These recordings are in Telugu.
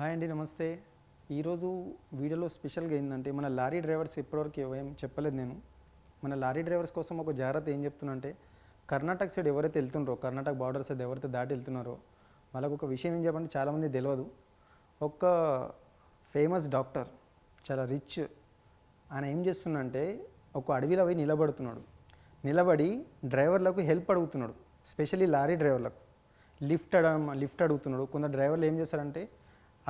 హాయ్ అండి నమస్తే. ఈరోజు వీడియోలో స్పెషల్గా ఏంటంటే మన లారీ డ్రైవర్స్ ఇప్పటివరకు ఏం చెప్పలేదు నేను. మన లారీ డ్రైవర్స్ కోసం ఒక జాగ్రత్త ఏం చెప్తున్నా అంటే కర్ణాటక సైడ్ ఎవరైతే వెళ్తున్నారో కర్ణాటక బార్డర్ సైడ్ ఎవరైతే దాటి వెళ్తున్నారో వాళ్ళకు ఒక విషయం ఏం చెప్పండి చాలామంది తెలియదు ఒక ఫేమస్ డాక్టర్ చాలా రిచ్ ఆయన ఏం చేస్తున్నంటే ఒక అడవిలో పోయి నిలబడుతున్నాడు. నిలబడి డ్రైవర్లకు హెల్ప్ అడుగుతున్నాడు స్పెషల్లీ లారీ డ్రైవర్లకు. లిఫ్ట్ అడ లిఫ్ట్ అడుగుతున్నాడు. కొందరు డ్రైవర్లు ఏం చేస్తారంటే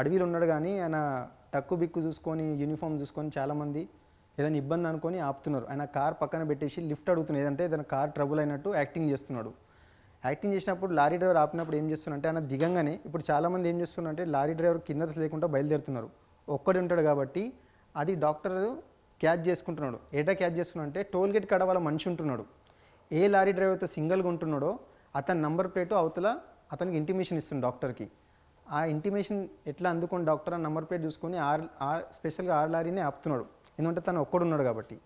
అడవిలో ఉన్నాడు కానీ ఆయన టక్కు బిక్కు చూసుకొని యూనిఫామ్ చూసుకొని చాలామంది ఏదైనా ఇబ్బంది అనుకొని ఆపుతున్నారు. ఆయన కార్ పక్కన పెట్టేసి లిఫ్ట్ అడుగుతున్నాడు. ఏదంటే ఏదైనా కార్ ట్రబుల్ అయినట్టు యాక్టింగ్ చేస్తున్నాడు. యాక్టింగ్ చేసినప్పుడు లారీ డ్రైవర్ ఆపినప్పుడు ఏం చేస్తున్నారంటే ఆయన దిగంగానే ఇప్పుడు చాలామంది ఏం చేస్తున్నారంటే లారీ డ్రైవర్ కిందర్స్ లేకుండా బయలుదేరుతున్నారు. ఒక్కడే ఉంటాడు కాబట్టి అది డాక్టర్ క్యాచ్ చేసుకుంటున్నాడు. ఏటా క్యాచ్ చేస్తున్నాడు అంటే టోల్ గేట్ కాడ వాళ్ళ మనిషి ఉంటున్నాడు. ఏ లారీ డ్రైవర్తో సింగిల్గా ఉంటున్నాడో అతని నంబర్ ప్లేటు అవతల అతనికి ఇంటిమేషన్ ఇస్తుంది డాక్టర్కి. ఆ ఇంటిమేషన్ ఎట్లా అందుకొని డాక్టర్ ఆ నంబర్ ప్లేట్ చూసుకొని ఆర్ ఆర్ స్పెషల్గా ఆర్ లారీనే ఆపుతున్నాడు. ఎందుకంటే తను ఒక్కడున్నాడు కాబట్టి.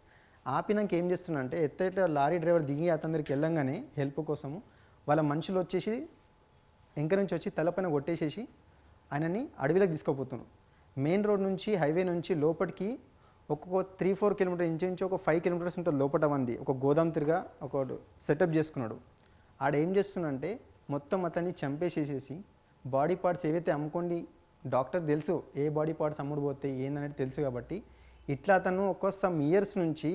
ఆపినాక ఏం చేస్తున్నా అంటే ఎత్తైతే లారీ డ్రైవర్ దిగి అతని వెళ్ళంగానే హెల్ప్ కోసము వాళ్ళ మనుషులు వచ్చేసి ఎంకర నుంచి వచ్చి తలపైన కొట్టేసేసి ఆయనని అడవిలోకి తీసుకుపోతున్నారు. మెయిన్ రోడ్ నుంచి హైవే నుంచి లోపలికి ఒక్కొక్క త్రీ ఫోర్ కిలోమీటర్ ఇంచుమించు ఒక ఫైవ్ కిలోమీటర్స్ ఉంటుంది లోపల మంది. ఒక గోదాం తిరిగా ఒక సెటప్ చేసుకున్నాడు. ఆడ ఏం చేస్తున్నంటే మొత్తం అతన్ని చంపేసేసేసి బాడీ పార్ట్స్ ఏవైతే అమ్ముకోండి డాక్టర్ తెలుసు ఏ బాడీ పార్ట్స్ అమ్ముడు పోతాయి ఏందనేది తెలుసు కాబట్టి ఇట్లా అతను ఒక సమ్ ఇయర్స్ నుంచి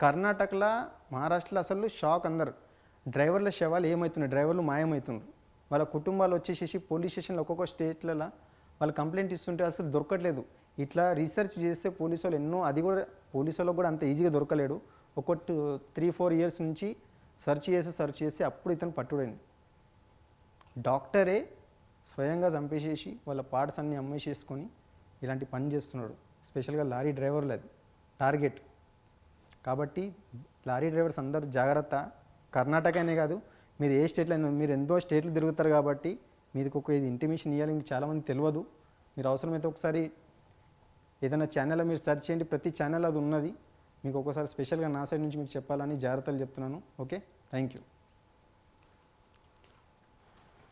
కర్ణాటకలో మహారాష్ట్రలో అసలు షాక్ అందరు. డ్రైవర్ల శవాలు ఏమవుతున్నాయి డ్రైవర్లు మాయమవుతున్నారు. వాళ్ళ కుటుంబాలు వచ్చేసేసి పోలీస్ స్టేషన్లో ఒక్కొక్క స్టేట్లలో వాళ్ళు కంప్లైంట్ ఇస్తుంటే అసలు దొరకట్లేదు. ఇట్లా రీసెర్చ్ చేస్తే పోలీసు వాళ్ళు ఎన్నో అది కూడా పోలీసు వాళ్ళకి కూడా అంత ఈజీగా దొరకలేడు. ఒక త్రీ ఫోర్ ఇయర్స్ నుంచి సెర్చ్ చేసి సెర్చ్ చేసి అప్పుడు ఇతను పట్టుడైంది డాక్టరే స్వయంగా చంపేసేసి వాళ్ళ పార్ట్స్ అన్నీ అమ్మేసేసుకొని ఇలాంటి పని చేస్తున్నాడు. స్పెషల్గా లారీ డ్రైవర్లు అది. టార్గెట్. కాబట్టి లారీ డ్రైవర్స్ అందరూ జాగ్రత్త. కర్ణాటకనే కాదు మీరు ఏ స్టేట్లో మీరు ఎంతో స్టేట్లు తిరుగుతారు కాబట్టి మీకు ఒక ఇది ఇంటిమేషన్ ఇవ్వాలి మీకు చాలామంది తెలియదు. మీరు అవసరమైతే ఒకసారి ఏదైనా ఛానల్ మీరు సెర్చ్ చేయండి ప్రతి ఛానల్ అది ఉన్నది. మీకు ఒకసారి స్పెషల్గా నా సైడ్ నుంచి మీకు చెప్పాలని జాగ్రత్తలు చెప్తున్నాను. ఓకే? Thank you